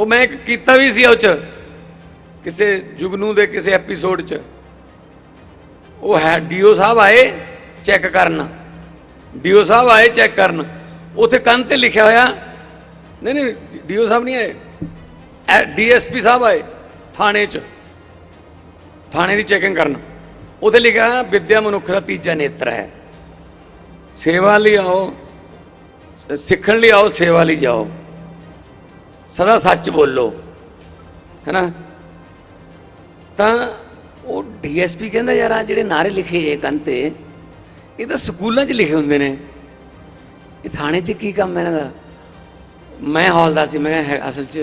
ਉਹ ਮੈਂ ਇੱਕ ਕੀਤਾ ਵੀ ਸੀ ਉਹ ਚ। ਕਿਸੇ ਜੁਗਨੂ ਦੇ ਕਿਸੇ ਐਪੀਸੋਡ ਚ। ਉਹ ਹੈ ਡੀਓ ਸਾਹਿਬ ਆਏ ਚੈੱਕ ਕਰਨ। ਡੀਓ ਸਾਹਿਬ ਆਏ ਚੈੱਕ ਕਰਨ। ਉਥੇ ਕੰਨ ਤੇ ਲਿਖਿਆ ਹੋਇਆ। ਨਹੀਂ ਨਹੀਂ ਡੀਓ ਸਾਹਿਬ ਨਹੀਂ ਆਏ। ਡੀਐਸਪੀ ਸਾਹਿਬ ਆਏ ਥਾਣੇ ਚ। ਥਾਣੇ ਦੀ ਚੈਕਿੰਗ ਕਰਨ। ਉਥੇ ਲਿਖਿਆ ਹੋਇਆ, ਵਿਦਿਆ ਮਨੁੱਖ ਦਾ ਤੀਜਾ ਨੇਤਰ ਹੈ। ਸੇਵਾ ਲਈ ਆਓ ਸਿੱਖਣ ਲਈ ਆਓ ਸੇਵਾ ਲਈ ਜਾਓ। ਸਦਾ ਸੱਚ ਬੋਲੋ ਹੈਨਾ ਤਾਂ ਉਹ ਡੀਐਸਪੀ ਕਹਿੰਦਾ, ਯਾਰ ਆ ਜਿਹੜੇ ਨਾਰੇ ਲਿਖੇ ਜੇ ਕੰਨ ਤੇ, ਇਹ ਤਾਂ ਸਕੂਲਾਂ 'ਚ ਲਿਖੇ ਹੁੰਦੇ ਨੇ। ਇਹ ਥਾਣੇ 'ਚ ਕੀ ਕੰਮ ਹੈ ਇਹਨਾਂ ਦਾ? ਮੈਂ ਹੌਲਦਾਰ ਸੀ, ਮੈਂ ਹੈ- ਅਸਲ 'ਚ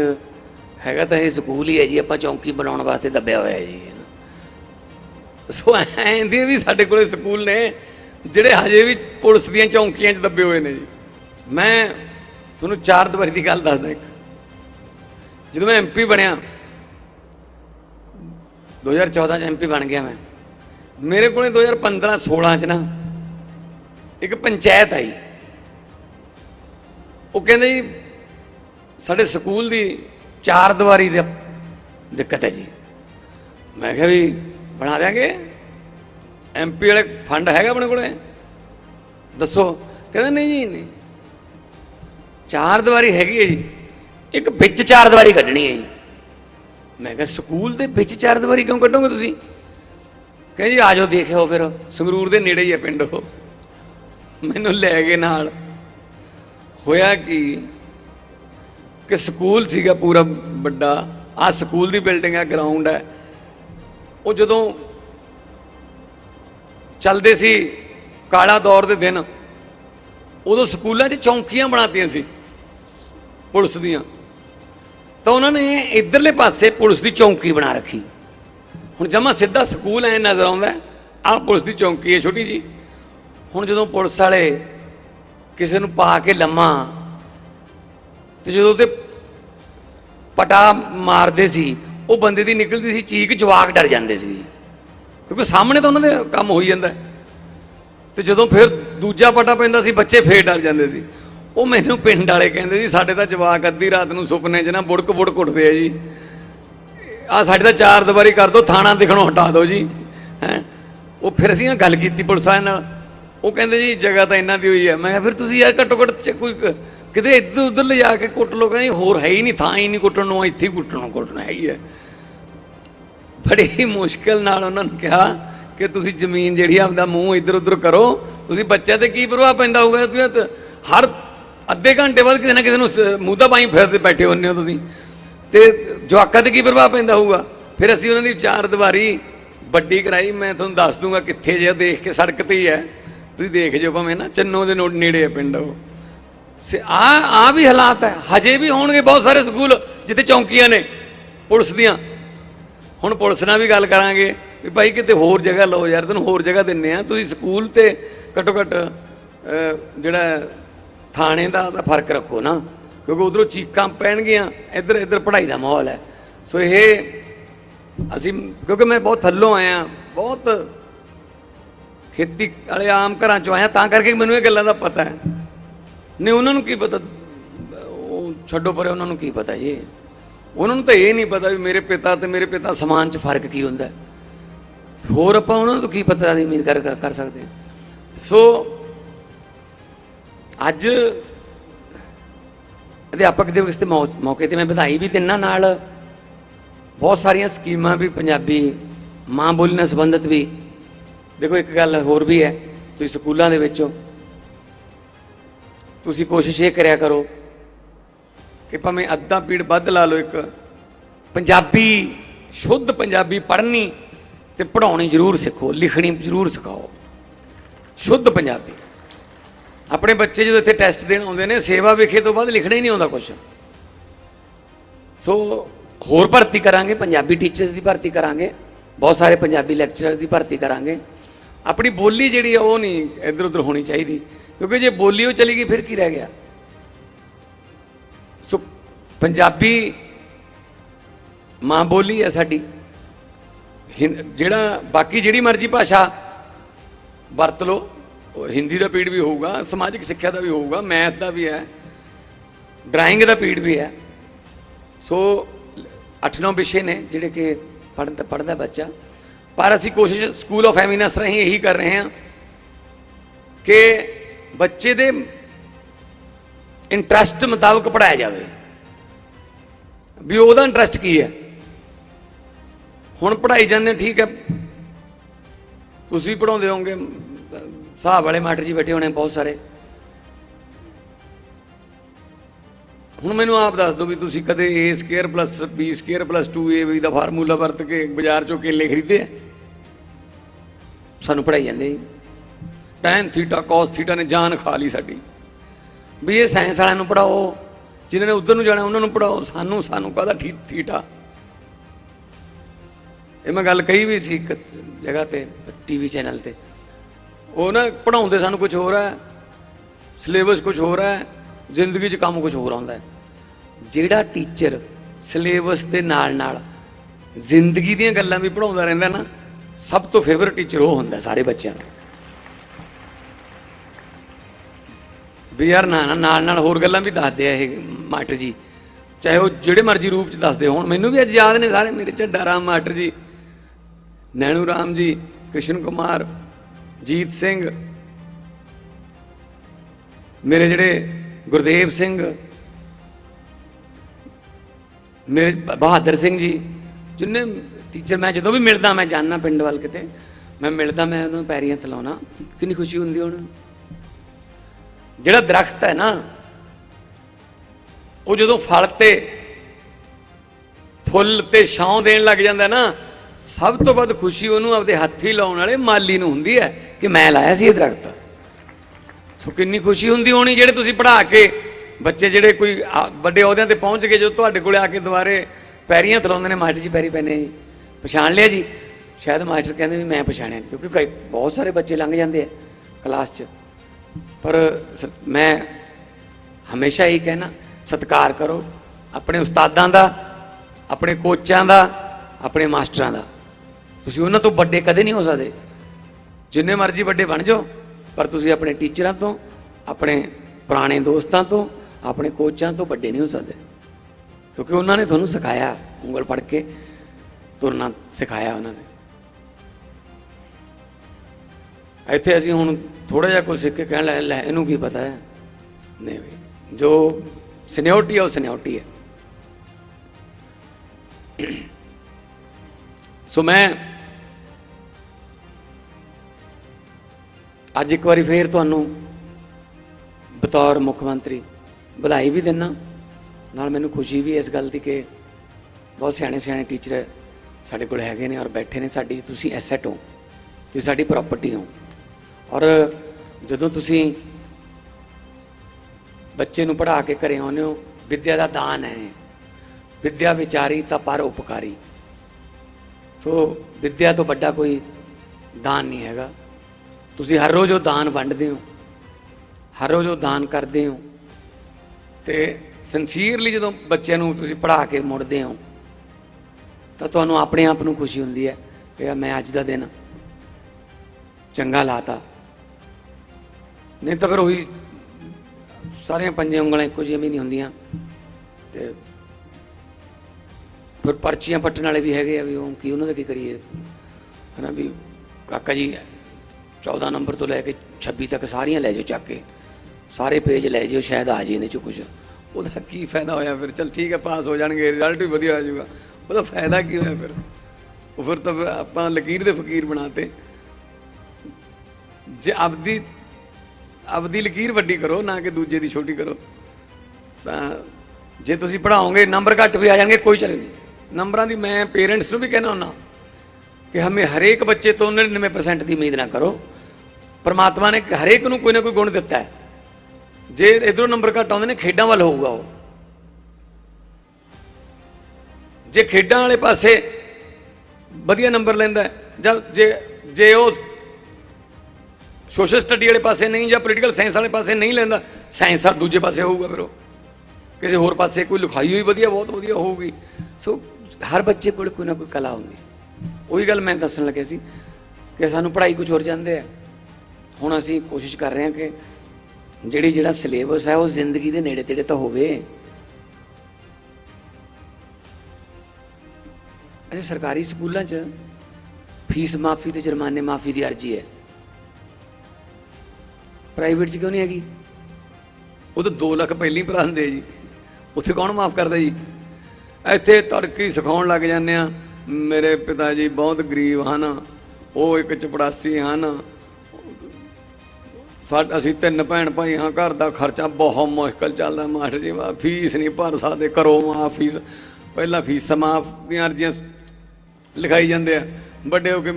ਹੈਗਾ ਤਾਂ ਇਹ ਸਕੂਲ ਹੀ ਹੈ ਜੀ, ਆਪਾਂ ਚੌਂਕੀ ਬਣਾਉਣ ਵਾਸਤੇ ਦੱਬਿਆ ਹੋਇਆ ਹੈ ਜੀ ਸੋ ਐਂਦੇ ਵੀ ਸਾਡੇ ਕੋਲੇ ਸਕੂਲ ਨੇ, ਜਿਹੜੇ ਹਜੇ ਵੀ ਪੁਲਿਸ ਦੀਆਂ ਚੌਂਕੀਆਂ 'ਚ ਦੱਬੇ ਹੋਏ ਨੇ ਜੀ। ਮੈਂ ਤੁਹਾਨੂੰ ਚਾਰ ਦਵਾਰੀ ਦੀ ਗੱਲ ਦੱਸਦਾ ਇੱਕ। ਜਦੋਂ ਮੈਂ ਐਮਪੀ ਬਣਿਆ 2014 ਚ ਐਮਪੀ ਬਣ ਗਿਆ ਮੈਂ। ਮੇਰੇ ਕੋਲੇ 2015 16 ਚ ਨਾ ਇੱਕ ਪੰਚਾਇਤ ਆਈ। ਉਹ ਕਹਿੰਦੇ ਜੀ, ਸਾਡੇ ਸਕੂਲ ਦੀ ਚਾਰ ਦੀਵਾਰੀ ਦੀ ਦਿੱਕਤ ਹੈ ਜੀ। ਮੈਂ ਕਿਹਾ ਵੀ ਬਣਾ ਦਿਆਂਗੇ। ਐਮਪੀ ਵਾਲੇ ਫੰਡ ਹੈਗਾ ਆਪਣੇ ਕੋਲੇ? ਦੱਸੋ। ਕਹਿੰਦੇ ਨਹੀਂ ਜੀ, ਨਹੀਂ। ਚਾਰ ਦੀਵਾਰੀ ਹੈਗੀ ਹੈ ਜੀ। ਇੱਕ ਵਿੱਚ ਚਾਰ ਦੀਵਾਰੀ ਕੱਢਣੀ ਹੈ ਜੀ। ਮੈਂ ਕਿਹਾ, ਸਕੂਲ ਦੇ ਵਿੱਚ ਚਾਰ ਦੀਵਾਰੀ ਕਿਉਂ ਕੱਢੋਗੇ ਤੁਸੀਂ? ਕਹਿੰਦੇ ਜੀ ਆਜੋ ਦੇਖਿਓ ਫਿਰ। ਸੰਗਰੂਰ ਦੇ ਨੇੜੇ ਹੀ ਹੈ ਪਿੰਡ ਉਹ। ਮੈਨੂੰ ਲੈ ਗਏ ਨਾਲ। ਹੋਇਆ ਕੀ ਕਿ ਸਕੂਲ ਸੀਗਾ ਪੂਰਾ ਵੱਡਾ। ਆ ਸਕੂਲ ਦੀ ਬਿਲਡਿੰਗ ਹੈ ਗਰਾਊਂਡ ਹੈ। ਉਹ ਜਦੋਂ ਚੱਲਦੇ ਸੀ ਕਾਲਾ ਦੌਰ ਦੇ ਦਿਨ, ਉਦੋਂ ਸਕੂਲਾਂ 'ਚ ਚੌਂਕੀਆਂ ਬਣਾਤੀਆਂ ਸੀ। ਪੁਲਿਸ ਦੀਆਂ। ਤਾਂ ਉਹਨਾਂ ਨੇ ਇਧਰਲੇ ਪਾਸੇ ਪੁਲਿਸ ਦੀ ਚੌਂਕੀ ਬਣਾ ਰੱਖੀ। ਹੁਣ ਜਮਾ ਸਿੱਧਾ ਸਕੂਲ ਐ ਨਜ਼ਰ ਆਉਂਦਾ ਆਹ ਪੁਲਿਸ ਦੀ ਚੌਂਕੀ ਹੈ ਛੋਟੀ ਜੀ ਹੁਣ ਜਦੋਂ ਪੁਲਿਸ ਵਾਲੇ ਕਿਸੇ ਨੂੰ ਪਾ ਕੇ ਲੰਮਾ ਤੇ ਜਦੋਂ ਤੇ ਪਟਾ ਮਾਰਦੇ ਸੀ, ਉਹ ਬੰਦੇ ਦੀ ਨਿਕਲਦੀ ਸੀ, ਚੀਕ ਜਵਾਕ ਡਰ ਜਾਂਦੇ ਸੀ। ਕਿਉਂਕਿ ਸਾਹਮਣੇ ਤਾਂ ਉਹਨਾਂ ਦੇ ਕੰਮ ਹੋਈ ਜਾਂਦਾ ਹੈ। ਤੇ ਜਦੋਂ ਫਿਰ ਦੂਜਾ ਪਟਾ ਪੈਂਦਾ ਸੀ, ਬੱਚੇ ਫੇਰ ਡਰ ਜਾਂਦੇ ਸੀ। ਉਹ ਮੈਨੂੰ ਪਿੰਡ ਵਾਲੇ ਕਹਿੰਦੇ ਜੀ ਸਾਡੇ ਤਾਂ ਜਵਾਕ ਅੱਧੀ ਰਾਤ ਨੂੰ ਸੁਪਨੇ 'ਚ ਨਾ ਬੁੜਕ ਬੁੜਕ ਉੱਠਦੇ ਆ ਜੀ। ਆ ਸਾਡੇ ਤਾਂ ਚਾਰ ਦੀਵਾਰੀ ਕਰ ਦੋ, ਥਾਣਾ ਦਿਖਣੋਂ ਹਟਾ ਦਿਓ ਜੀ। ਹੈ? ਉਹ ਫਿਰ ਅਸੀਂ ਇਹ ਗੱਲ ਕੀਤੀ ਪੁਲਿਸ ਵਾਲਿਆਂ ਨਾਲ। ਉਹ ਕਹਿੰਦੇ ਜੀ, ਜਗ੍ਹਾ ਤਾਂ ਇਹਨਾਂ ਦੀ ਹੋਈ ਹੈ ਮੈਂ ਕਿਹਾ, ਫਿਰ ਤੁਸੀਂ ਯਾਰ ਘੱਟੋ ਘੱਟ ਕੋਈ ਕਿਤੇ ਇੱਧਰ ਉੱਧਰ ਲਿਜਾ ਕੇ ਕੁੱਟ ਲੋ ਕਹਿੰਦੇ ਹੋਰ ਹੈ ਹੀ ਨਹੀਂ, ਥਾਂ ਹੀ ਨਹੀਂ ਕੁੱਟਣ ਨੂੰ, ਇੱਥੇ ਹੀ ਕੁੱਟਣ ਨੂੰ ਕੁੱਟਣਾ ਹੈ ਹੀ ਹੈ ਬੜੀ ਹੀ ਮੁਸ਼ਕਲ ਨਾਲ ਉਹਨਾਂ ਨੂੰ ਕਿਹਾ ਕਿ ਤੁਸੀਂ ਜ਼ਮੀਨ ਜਿਹੜੀ ਆਪਦਾ ਮੂੰਹ ਇੱਧਰ ਉੱਧਰ ਕਰੋ। ਤੁਸੀਂ ਬੱਚਿਆਂ ਤੇ ਕੀ ਪ੍ਰਭਾਵ ਪੈਂਦਾ ਹੋਊਗਾ? ਤੁਸੀਂ ਹਰ ਅੱਧੇ ਘੰਟੇ ਬਾਅਦ ਕਿਸੇ ਨਾ ਕਿਸੇ ਨੂੰ ਸ- ਮੂੰਹ ਦਾ ਪਾਈ ਫਿਰਦੇ ਬੈਠੇ ਹੁੰਦੇ ਹੋ ਤੁਸੀਂ। ਤੇ ਜਵਾਕਾਂ ਤੇ ਕੀ ਪ੍ਰਭਾਵ ਪੈਂਦਾ ਹੋਊਗਾ? ਫਿਰ ਅਸੀਂ ਉਹਨਾਂ ਦੀ ਚਾਰ ਦੀਵਾਰੀ ਵੱਡੀ ਕਰਾਈ। ਮੈਂ ਤੁਹਾਨੂੰ ਦੱਸ ਦੂੰਗਾ ਕਿੱਥੇ ਜੇ ਦੇਖ ਕੇ ਸੜਕ ਤੇ ਹੀ ਹੈ। ਤੁਸੀਂ ਦੇਖ ਜਿਓ ਭਾਵੇਂ ਨਾ, ਚੰਨੋ ਦੇ ਨੋ- ਨੇੜੇ ਹੈ ਪਿੰਡ ਉਹ। ਸੇ ਆ ਆ ਵੀ ਹਾਲਾਤ ਹੈ। ਹਜੇ ਵੀ ਹੋਣਗੇ ਬਹੁਤ ਸਾਰੇ ਸਕੂਲ ਜਿੱਥੇ ਚੌਂਕੀਆਂ ਨੇ, ਪੁਲਿਸ ਦੀਆਂ। ਹੁਣ ਪੁਲਿਸ ਨਾਲ ਵੀ ਗੱਲ ਕਰਾਂਗੇ ਵੀ ਭਾਈ ਕਿਤੇ ਹੋਰ ਜਗ੍ਹਾ ਲਓ ਯਾਰ, ਤੈਨੂੰ ਹੋਰ ਜਗ੍ਹਾ ਦਿੰਨੇ ਆ। ਤੁਸੀਂ ਸਕੂਲ ਤੇ ਘੱਟੋ ਘੱਟ ਜਿਹੜਾ ਥਾਣੇ ਦਾ ਤਾਂ ਫ਼ਰਕ ਰੱਖੋ ਨਾ, ਕਿਉਂਕਿ ਉਧਰੋਂ ਚੀਕਾਂ ਪੈਣਗੀਆਂ, ਇੱਧਰ ਇੱਧਰ ਪੜ੍ਹਾਈ ਦਾ ਮਾਹੌਲ ਹੈ। ਸੋ ਇਹ ਅਸੀਂ, ਕਿਉਂਕਿ ਮੈਂ ਬਹੁਤ ਥੱਲੋਂ ਆਇਆ, ਬਹੁਤ ਖੇਤੀ ਵਾਲੇ ਆਮ ਘਰਾਂ ਚੋਂ ਆਇਆ, ਤਾਂ ਕਰਕੇ ਮੈਨੂੰ ਇਹ ਗੱਲਾਂ ਦਾ ਪਤਾ ਹੈ। ਨਹੀਂ, ਉਹਨਾਂ ਨੂੰ ਕੀ ਪਤਾ? ਉਹ ਛੱਡੋ ਪਰੇ, ਉਹਨਾਂ ਨੂੰ ਕੀ ਪਤਾ ਜੀ? ਉਹਨਾਂ ਨੂੰ ਤਾਂ ਇਹ ਨਹੀਂ ਪਤਾ ਵੀ ਮੇਰੇ ਪਿਤਾ ਤੇ ਮੇਰੇ ਪਿਤਾ ਸਮਾਨ 'ਚ ਫ਼ਰਕ ਕੀ ਹੁੰਦਾ। ਹੋਰ ਆਪਾਂ ਉਹਨਾਂ ਨੂੰ ਕੀ ਪਤਾ ਦੀ ਉਮੀਦ ਕਰ ਕਰ ਸਕਦੇ ਸੋ ਅੱਜ ਅਧਿਆਪਕ ਦਿਵਸ ਦੇ ਮੌਕੇ ਤੇ ਮੈਂ ਵਧਾਈ ਵੀ ਦਿੰਨਾ ਨਾਲ। ਬਹੁਤ ਸਾਰੀਆਂ ਸਕੀਮਾਂ ਵੀ ਪੰਜਾਬੀ ਮਾਂ ਬੋਲੀ ਨਾਲ ਸੰਬੰਧਿਤ ਵੀ। ਦੇਖੋ, ਇੱਕ ਗੱਲ ਹੋਰ ਵੀ ਹੈ, ਤੁਸੀਂ ਸਕੂਲਾਂ ਦੇ ਵਿੱਚੋਂ। ਤੁਸੀਂ ਕੋਸ਼ਿਸ਼ ਇਹ ਕਰਿਆ ਕਰੋ ਕਿ ਭਾਵੇਂ ਅੱਧਾ ਪੀੜ ਵੱਧ ਲਾ ਲਓ ਇੱਕ। ਪੰਜਾਬੀ, ਸ਼ੁੱਧ ਪੰਜਾਬੀ ਪੜ੍ਹਨੀ ਤੇ ਪੜ੍ਹਾਉਣੀ ਜ਼ਰੂਰ ਸਿੱਖੋ, ਲਿਖਣੀ ਜ਼ਰੂਰ ਸਿਖਾਓ। ਸ਼ੁੱਧ ਪੰਜਾਬੀ। ਆਪਣੇ ਬੱਚੇ ਜਦੋਂ ਇੱਥੇ ਟੈਸਟ ਦੇਣ ਆਉਂਦੇ ਨੇ, ਸੇਵਾ ਵਿਖੇ ਤੋਂ ਬਾਅਦ ਲਿਖਣਾ ਹੀ ਨਹੀਂ ਆਉਂਦਾ ਕੁਛ। ਸੋ ਹੋਰ ਭਰਤੀ ਕਰਾਂਗੇ, ਪੰਜਾਬੀ ਟੀਚਰਸ ਦੀ ਭਰਤੀ ਕਰਾਂਗੇ, ਬਹੁਤ ਸਾਰੇ ਪੰਜਾਬੀ ਲੈਕਚਰਰ ਦੀ ਭਰਤੀ ਕਰਾਂਗੇ। ਆਪਣੀ ਬੋਲੀ ਜਿਹੜੀ ਆ, ਉਹ ਨਹੀਂ ਇੱਧਰ ਉੱਧਰ ਹੋਣੀ ਚਾਹੀਦੀ, ਕਿਉਂਕਿ ਜੇ ਬੋਲੀ ਉਹ ਚਲੀ ਗਈ, ਫਿਰ ਕੀ ਰਹਿ ਗਿਆ? ਸੋ ਪੰਜਾਬੀ ਮਾਂ ਬੋਲੀ ਹੈ ਸਾਡੀ। ਹਿੰ- ਜਿਹੜਾ, ਬਾਕੀ ਜਿਹੜੀ ਮਰਜ਼ੀ ਭਾਸ਼ਾ ਵਰਤ ਲਓ। ਹਿੰਦੀ ਦਾ ਪੀੜ ਵੀ ਹੋਊਗਾ, ਸਮਾਜਿਕ ਸਿੱਖਿਆ ਦਾ ਵੀ ਹੋਊਗਾ, ਮੈਥ ਦਾ ਵੀ ਹੈ, ਡਰਾਇੰਗ ਦਾ ਪੀੜ ਵੀ ਹੈ। ਸੋ 8-9 ਵਿਸ਼ੇ ਨੇ ਜਿਹੜੇ ਕਿ ਪੜ੍ਹਦਾ ਪੜ੍ਹਦਾ ਬੱਚਾ। ਪਰ ਅਸੀਂ ਕੋਸ਼ਿਸ਼ ਸਕੂਲ ਆਫ ਐਮਿਨਸ ਰਹੀ ਇਹੀ ਕਰ ਰਹੇ ਹਾਂ ਕਿ ਬੱਚੇ ਦੇ ਇੰਟਰਸਟ ਮੁਤਾਬਕ ਪੜਾਇਆ ਜਾਵੇ। ਵੀ ਉਹਦਾ ਇੰਟਰਸਟ ਕੀ ਹੈ? ਹੁਣ ਪੜਾਈ ਜਾਂਦੇ ਠੀਕ ਹੈ। ਤੁਸੀਂ ਪੜਾਉਂਦੇ ਹੋਗੇ ਹਿਸਾਬ ਵਾਲੇ ਮਾਟਰ ਜੀ ਬੈਠੇ ਹੋਣੇ ਬਹੁਤ ਸਾਰੇ। ਹੁਣ ਮੈਨੂੰ ਆਪ ਦੱਸ ਦਿਓ ਵੀ ਤੁਸੀਂ ਕਦੇ a square plus b square plus 2ab ਦਾ ਫਾਰਮੂਲਾ ਵਰਤ ਕੇ ਬਾਜ਼ਾਰ ਚੋਂ ਕੇਲੇ ਖਰੀਦੇ ਆ? ਸਾਨੂੰ ਪੜਾਈ ਜਾਂਦੇ ਜੀ। Tan ਥੀਟਾ cos ਥੀਟਾ ਨੇ ਜਾਨ ਖਾ ਲਈ ਸਾਡੀ। ਵੀ ਇਹ ਸਾਇੰਸ ਵਾਲਿਆਂ ਨੂੰ ਪੜਾਓ ਜਿਨ੍ਹਾਂ ਨੇ ਉਧਰ ਨੂੰ ਜਾਣਾ ਉਹਨਾਂ ਨੂੰ ਪੜਾਓ ਸਾਨੂੰ ਸਾਨੂੰ ਕਾਹਦਾ ਠੀ ਥੀਟਾ ਇਹ ਮੈਂ ਗੱਲ ਕਹੀ ਵੀ ਸੀ ਇੱਕ ਜਗ੍ਹਾ ਤੇ ਟੀਵੀ ਚੈਨਲ ਤੇ। ਉਹ ਨਾ ਪੜਾਉਂਦੇ ਸਾਨੂੰ ਕੁਝ ਹੋਰ ਹੈ ਸਿਲੇਬਸ ਕੁਝ ਹੋਰ ਹੈ, ਜ਼ਿੰਦਗੀ 'ਚ ਕੰਮ ਕੁਝ ਹੋਰ ਆਉਂਦਾ ਹੈ। ਜਿਹੜਾ ਟੀਚਰ ਸਿਲੇਬਸ ਦੇ ਨਾਲ ਨਾਲ ਜ਼ਿੰਦਗੀ ਦੀਆਂ ਗੱਲਾਂ ਵੀ ਪੜਾਉਂਦਾ ਰਹਿੰਦਾ ਨਾ, ਸਭ ਤੋਂ ਫੇਵਰਿਟ ਟੀਚਰ ਉਹ ਹੁੰਦਾ ਸਾਰੇ ਬੱਚਿਆਂ ਦਾ। ਵੀ ਯਾਰ ਨਾ ਨਾ, ਨਾਲ ਨਾਲ ਹੋਰ ਗੱਲਾਂ ਵੀ ਦੱਸਦੇ ਆ ਇਹ ਮਾਟਰ ਜੀ। ਚਾਹੇ ਉਹ ਜਿਹੜੇ ਮਰਜ਼ੀ ਰੂਪ ਚ ਦੱਸਦੇ ਹੋਣ, ਮੈਨੂੰ ਵੀ ਅੱਜ ਯਾਦ ਨੇ ਸਾਰੇ ਮੇਰੇ ਝੱਡਾ ਰਾਮ ਮਾਟਰ ਜੀ, ਨੈਣੂ ਰਾਮ ਜੀ, ਕ੍ਰਿਸ਼ਨ ਕੁਮਾਰ ਜੀਤ ਸਿੰਘ, ਮੇਰੇ ਜਿਹੜੇ ਗੁਰਦੇਵ ਸਿੰਘ, ਮੇਰੇ ਬਹਾਦਰ ਸਿੰਘ ਜੀ, ਜਿੰਨੇ ਟੀਚਰ ਮੈਂ ਜਦੋਂ ਵੀ ਮਿਲਦਾ, ਮੈਂ ਜਾਣਨਾ ਪਿੰਡ ਵੱਲ ਕਿਤੇ, ਮੈਂ ਮਿਲਦਾ, ਮੈਂ ਉਹਨੂੰ ਪੈਰੀਆਂ ਹੱਥ ਕਿੰਨੀ ਖੁਸ਼ੀ ਹੁੰਦੀ ਹੁਣ। ਜਿਹੜਾ ਦਰਖਤ ਹੈ ਨਾ, ਉਹ ਜਦੋਂ ਫਲ ਤੇ, ਫੁੱਲ ਤੇ ਛਾਂ ਦੇਣ ਲੱਗ ਜਾਂਦਾ ਨਾ ਸਭ ਤੋਂ ਵੱਧ ਖੁਸ਼ੀ ਉਹਨੂੰ ਆਪਦੇ ਹੱਥੀ ਲਾਉਣ ਵਾਲੇ ਮਾਲੀ ਨੂੰ ਹੁੰਦੀ ਹੈ ਕਿ ਮੈਂ ਲਾਇਆ ਸੀ ਇਹ ਦਰਖਤ। ਸੋ ਕਿੰਨੀ ਖੁਸ਼ੀ ਹੁੰਦੀ ਹੋਣੀ ਜਿਹੜੇ ਤੁਸੀਂ ਪੜ੍ਹਾ ਕੇ ਬੱਚੇ ਜਿਹੜੇ ਕੋਈ ਆ- ਵੱਡੇ ਅਹੁਦਿਆਂ ਤੇ ਪਹੁੰਚ ਗਏ ਜੋ ਤੁਹਾਡੇ ਕੋਲੇ ਆ ਕੇ ਦੁਬਾਰੇ ਪੈਰੀਆਂ ਤਲਾਉਂਦੇ ਨੇ, ਮਾਸਟਰ ਜੀ ਪੈਰੀ ਪੈਨੇ ਜੀ। ਪਛਾਣ ਲਿਆ ਜੀ? ਸ਼ਾਇਦ ਮਾਸਟਰ ਕਹਿੰਦੇ ਵੀ ਮੈਂ ਪਛਾਣਿਆ ਕਿਉਂਕਿ ਕਈ, ਬਹੁਤ ਸਾਰੇ ਬੱਚੇ ਲੰਘ ਜਾਂਦੇ ਆ ਕਲਾਸ 'ਚ। ਪਰ ਮੈਂ ਹਮੇਸ਼ਾ ਹੀ ਕਹਿਣਾ, ਸਤਿਕਾਰ ਕਰੋ। ਆਪਣੇ ਉਸਤਾਦਾਂ ਦਾ, ਆਪਣੇ ਕੋਚਾਂ ਦਾ ਆਪਣੇ ਮਾਸਟਰਾਂ ਦਾ। ਤੁਸੀਂ ਉਹਨਾਂ ਤੋਂ ਵੱਡੇ ਕਦੇ ਨਹੀਂ ਹੋ ਸਕਦੇ। ਜਿੰਨੇ ਮਰਜ਼ੀ ਵੱਡੇ ਬਣ ਜਾਓ, ਪਰ ਤੁਸੀਂ ਆਪਣੇ ਟੀਚਰਾਂ ਤੋਂ, ਆਪਣੇ ਪੁਰਾਣੇ ਦੋਸਤਾਂ ਤੋਂ, ਆਪਣੇ ਕੋਚਾਂ ਤੋਂ ਵੱਡੇ ਨਹੀਂ ਹੋ ਸਕਦੇ। ਕਿਉਂਕਿ ਉਹਨਾਂ ਨੇ ਤੁਹਾਨੂੰ ਸਿਖਾਇਆ, ਉਂਗਲ ਫੜ ਕੇ ਤੁਰਨਾ ਸਿਖਾਇਆ ਉਹਨਾਂ ਨੇ। ਇੱਥੇ ਅਸੀਂ ਹੁਣ ਥੋੜਾ ਜਿਹਾ ਕੁਝ ਸਿੱਖ ਕੇ ਕਹਿਣ ਲੱਗ, ਲੈ, ਇਹਨੂੰ ਕੀ ਪਤਾ ਹੈ? ਨਹੀਂ ਵੀ ਜੋ ਸੀਨੀਅਰਟੀ ਹੈ ਉਹ ਸੀਨੀਅਰਟੀ ਹੈ। ਸੋ ਮੈਂ ਅੱਜ ਇੱਕ ਵਾਰੀ ਫੇਰ ਤੁਹਾਨੂੰ ਬਤੌਰ ਮੁੱਖ ਮੰਤਰੀ ਵਧਾਈ ਵੀ ਦਿੰਨਾ। ਨਾਲ ਮੈਨੂੰ ਖੁਸ਼ੀ ਵੀ ਇਸ ਗੱਲ ਦੀ ਕਿ ਬਹੁਤ ਸਿਆਣੇ ਸਿਆਣੇ ਟੀਚਰ ਸਾਡੇ ਕੋਲ ਹੈਗੇ ਨੇ ਔਰ ਬੈਠੇ ਨੇ। ਸਾਡੀ ਤੁਸੀਂ ਐਸੈਟ ਹੋ, ਤੁਸੀਂ ਸਾਡੀ ਪ੍ਰਾਪਰਟੀ ਹੋ। ਔਰ ਜਦੋਂ ਤੁਸੀਂ ਬੱਚੇ ਨੂੰ ਪੜ੍ਹਾ ਕੇ ਘਰੇ ਆਉਂਦੇ ਹੋ, ਵਿੱਦਿਆ ਦਾ ਦਾਨ ਹੈ। ਵਿੱਦਿਆ ਵਿਚਾਰੀ ਤਾਂ ਪਰ ਉਪਕਾਰੀ। ਸੋ ਵਿਦਿਆ ਤੋਂ ਵੱਡਾ ਕੋਈ ਦਾਨ ਨਹੀਂ ਹੈਗਾ। ਤੁਸੀਂ ਹਰ ਰੋਜ਼ ਉਹ ਦਾਨ ਵੰਡਦੇ ਹੋ, ਹਰ ਰੋਜ਼ ਉਹ ਦਾਨ ਕਰਦੇ ਹੋ ਤੇ ਸਿੰਸੀਅਰਲੀ ਜਦੋਂ ਬੱਚਿਆਂ ਨੂੰ ਤੁਸੀਂ ਪੜ੍ਹਾ ਕੇ ਮੁੜਦੇ ਹੋ, ਤਾਂ ਤੁਹਾਨੂੰ ਆਪਣੇ ਆਪ ਨੂੰ ਖੁਸ਼ੀ ਹੁੰਦੀ ਹੈ ਕਿ ਮੈਂ ਅੱਜ ਦਾ ਦਿਨ ਚੰਗਾ ਲਾਤਾ। ਨਹੀਂ ਤਾਂ ਫਿਰ ਉਹੀ ਸਾਰੀਆਂ ਪੰਜੇ ਉਂਗਲਾਂ ਇੱਕੋ ਜਿਹੀਆਂ ਵੀ ਨਹੀਂ ਹੁੰਦੀਆਂ ਤੇ ਫਿਰ ਪਰਚੀਆਂ ਪੱਟਣ ਵਾਲੇ ਵੀ ਹੈਗੇ ਆ ਵੀ ਉਹ ਕੀ, ਉਹਨਾਂ ਦਾ ਕੀ ਕਰੀਏ? ਹਨਾ ਵੀ ਕਾਕਾ ਜੀ 14 ਨੰਬਰ ਤੋਂ ਲੈ ਕੇ 26 ਤੱਕ ਸਾਰੀਆਂ ਲੈ ਜਾਓ ਚੱਕ ਕੇ। ਸਾਰੇ ਪੇਜ ਲੈ ਜਾਓ ਸ਼ਾਇਦ ਆ ਜੇ ਇਹਦੇ ਚ ਕੁਝ ਉਹਦਾ ਕੀ ਫਾਇਦਾ ਹੋਇਆ ਫਿਰ? ਚਲ ਠੀਕ ਹੈ ਪਾਸ ਹੋ ਜਾਣਗੇ ਰਿਜ਼ਲਟ ਵੀ ਵਧੀਆ ਆ ਜਾਊਗਾ। ਉਹਦਾ ਫਾਇਦਾ ਕੀ ਹੋਇਆ ਫਿਰ? ਉਹ ਫਿਰ ਤਾਂ ਫਿਰ ਆਪਾਂ ਲਕੀਰ ਦੇ ਫਕੀਰ ਬਣਾਤੇ। ਜੇ ਆਪਦੀ ਆਪਦੀ ਲਕੀਰ ਵੱਡੀ ਕਰੋ, ਨਾ ਕਿ ਦੂਜੇ ਦੀ ਛੋਟੀ ਕਰੋ, ਤਾਂ ਜੇ ਤੁਸੀਂ ਪੜਾਓਗੇ ਨੰਬਰ ਘੱਟ ਵੀ ਆ ਜਾਣਗੇ, ਕੋਈ ਚੱਲ ਨਹੀਂ। ਨੰਬਰਾਂ ਦੀ ਮੈਂ ਪੇਰੈਂਟਸ ਨੂੰ ਵੀ ਕਹਿਣਾ ਹੁੰਦਾ ਕਿ ਹਮੇ ਹਰੇਕ ਬੱਚੇ ਤੋਂ 99% ਦੀ ਉਮੀਦ ਨਾ ਕਰੋ। ਪਰਮਾਤਮਾ ਨੇ ਹਰੇਕ ਨੂੰ ਕੋਈ ਨਾ ਕੋਈ ਗੁਣ ਦਿੱਤਾ ਹੈ। ਜੇ ਇਧਰੋਂ ਨੰਬਰ ਘੱਟ ਆਉਂਦੇ ਨੇ, ਖੇਡਾਂ ਵੱਲ ਹੋਊਗਾ ਉਹ। ਜੇ ਖੇਡਾਂ ਵਾਲੇ ਪਾਸੇ ਵਧੀਆ ਨੰਬਰ ਲੈਂਦਾ ਜਾਂ ਜੇ ਜੇ ਉਹ ਸੋਸ਼ਲ ਸਟੱਡੀ ਵਾਲੇ ਪਾਸੇ ਨਹੀਂ, ਜਾਂ ਪੋਲੀਟੀਕਲ ਸਾਇੰਸ ਵਾਲੇ ਪਾਸੇ ਨਹੀਂ ਲੈਂਦਾ ਸਾਇੰਸ ਆ ਦੂਜੇ ਪਾਸੇ ਹੋਊਗਾ ਫਿਰ ਉਹ। ਕਿਸੇ ਹੋਰ ਪਾਸੇ ਕੋਈ ਲਿਖਾਈ ਹੋਈ ਵਧੀਆ, ਬਹੁਤ ਵਧੀਆ ਹੋਊਗੀ। ਸੋ ਹਰ ਬੱਚੇ ਕੋਲ ਕੋਈ ਨਾ ਕੋਈ ਕਲਾ ਹੁੰਦੀ ਉਹੀ ਗੱਲ ਮੈਂ ਦੱਸਣ ਲੱਗਿਆ ਸੀ ਕਿ ਸਾਨੂੰ ਪੜ੍ਹਾਈ ਕੁਝ ਹੋਰ ਜਾਂਦੇ ਆ। ਹੁਣ ਅਸੀਂ ਕੋਸ਼ਿਸ਼ ਕਰ ਰਹੇ ਹਾਂ ਕਿ ਜਿਹੜੀ ਜਿਹੜਾ ਸਿਲੇਬਸ ਹੈ ਉਹ ਜ਼ਿੰਦਗੀ ਦੇ ਨੇੜੇ ਤੇੜੇ ਤਾਂ ਹੋਵੇ। ਅੱਛਾ, ਸਰਕਾਰੀ ਸਕੂਲਾਂ 'ਚ ਫੀਸ ਮਾਫੀ ਤੇ ਜੁਰਮਾਨੇ ਮਾਫੀ ਦੀ ਅਰਜੀ ਹੈ। ਪ੍ਰਾਈਵੇਟ 'ਚ ਕਿਉਂ ਨਹੀਂ ਹੈਗੀ? ਉਹ ਤਾਂ 2 ਲੱਖ ਪਹਿਲਾਂ ਹੀ ਭਰਾ ਦਿੰਦੇ ਜੀ। ਉੱਥੇ ਕੌਣ ਮਾਫ ਕਰਦਾ ਜੀ? ਇੱਥੇ ਤੜਕੀ ਸਿਖਾਉਣ ਲੱਗ ਜਾਂਦੇ ਆ। ਮੇਰੇ ਪਿਤਾ ਜੀ ਬਹੁਤ ਗਰੀਬ ਹਨ। ਉਹ ਇੱਕ ਚਪੜਾਸੀ ਹਨ। ਸਾਡ, ਅਸੀਂ ਤਿੰਨ ਭੈਣ ਭਾਈ ਹਾਂ। ਘਰ ਦਾ ਖਰਚਾ ਬਹੁਤ ਮੁਸ਼ਕਲ ਚੱਲਦਾ ਮਾਸਟਰ ਜੀ। ਵਾ, ਫੀਸ ਨਹੀਂ ਭਰ ਸਕਦੇ। ਕਰੋ ਮਾਫ ਫੀਸ। ਪਹਿਲਾਂ ਫੀਸ ਮਾਫ ਦੀਆਂ ਅਰਜ਼ੀਆਂ ਲਿਖਾਈ ਜਾਂਦੇ ਆ। ਵੱਡੇ ਹੋ ਕੇ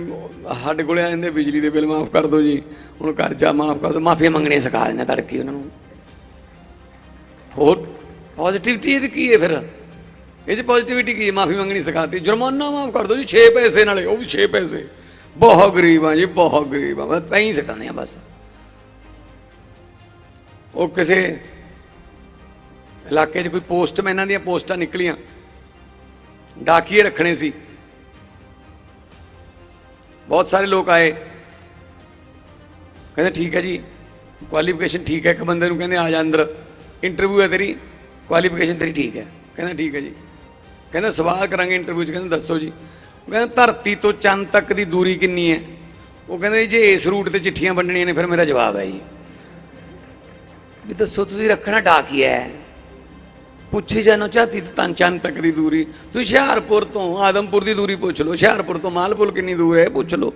ਸਾਡੇ ਕੋਲੇ ਆ ਜਾਂਦੇ, ਬਿਜਲੀ ਦੇ ਬਿੱਲ ਮਾਫ ਕਰ ਦਿਓ ਜੀ। ਹੁਣ ਕਰਜ਼ਾ ਮਾਫ ਕਰ ਦਿਓ ਮਾਫੀ ਮੰਗਣੀ ਸਿਖਾ ਦਿੰਦੇ ਤੜਕੀ ਉਹਨਾਂ ਨੂੰ। ਹੋਰ ਪੋਜ਼ਿਟਿਵਿਟੀ ਇਹ ਕੀ ਹੈ ਫਿਰ? ਇਹ ਚ ਪੋਜ਼ਿਟਿਵਿਟੀ ਕੀ ਹੈ? ਮਾਫੀ ਮੰਗਣੀ ਸਿਖਾਤੀ। ਜੁਰਮਾਨਾ ਮਾਫ ਕਰ ਦਿਓ ਜੀ 6 ਪੈਸੇ ਨਾਲੇ, ਉਹ ਵੀ 6 ਪੈਸੇ। ਬਹੁਤ ਗਰੀਬ ਆ ਜੀ, ਬਹੁਤ ਗਰੀਬ ਆ ਬਸ, ਐਂ ਹੀ ਸਿਖਾਉਂਦੇ ਆ ਬਸ। ਉਹ ਕਿਸੇ ਇਲਾਕੇ 'ਚ ਕੋਈ ਪੋਸਟਮੈਨਾਂ ਦੀਆਂ ਪੋਸਟਾਂ ਨਿਕਲੀਆਂ। ਡਾਕੀਏ ਰੱਖਣੇ ਸੀ। ਬਹੁਤ ਸਾਰੇ ਲੋਕ ਆਏ। ਕਹਿੰਦੇ, ਠੀਕ ਹੈ ਜੀ ਕੁਆਲੀਫਿਕੇਸ਼ਨ ਠੀਕ ਹੈ। ਇੱਕ ਬੰਦੇ ਨੂੰ ਕਹਿੰਦੇ, ਆ ਜਾ ਅੰਦਰ। ਇੰਟਰਵਿਊ ਹੈ ਤੇਰੀ ਕੁਆਲੀਫਿਕੇਸ਼ਨ ਤੇਰੀ ਠੀਕ ਹੈ। ਕਹਿੰਦਾ, ਠੀਕ ਹੈ ਜੀ। ਕਹਿੰਦੇ ਸਵਾਲ ਕਰਾਂਗੇ ਇੰਟਰਵਿਊ 'ਚ, ਕਹਿੰਦੇ ਦੱਸੋ ਜੀ। ਉਹ ਕਹਿੰਦਾ ਧਰਤੀ ਤੋਂ ਚੰਦ ਤੱਕ ਦੀ ਦੂਰੀ ਕਿੰਨੀ ਹੈ? ਉਹ ਕਹਿੰਦੇ, ਜੇ ਇਸ ਰੂਟ ਤੇ ਚਿੱਠੀਆਂ ਵੰਡਣੀਆਂ ਨੇ, ਫਿਰ ਮੇਰਾ ਜਵਾਬ ਹੈ ਜੀ। ਵੀ ਦੱਸੋ, ਤੁਸੀਂ ਰੱਖਣਾ ਡਾਕੀਆ ਹੈ ਪੁੱਛੀ ਜਾਨੋ ਚਾਹਤੀ ਤਾਂ ਚੰਦ ਤੱਕ ਦੀ ਦੂਰੀ। ਤੁਸੀਂ ਹੁਸ਼ਿਆਰਪੁਰ ਤੋਂ ਆਦਮਪੁਰ ਦੀ ਦੂਰੀ ਪੁੱਛ ਲਓ। ਹੁਸ਼ਿਆਰਪੁਰ ਤੋਂ ਮਾਲਪੁਰ ਕਿੰਨੀ ਦੂਰ ਹੈ, ਇਹ ਪੁੱਛ ਲਓ।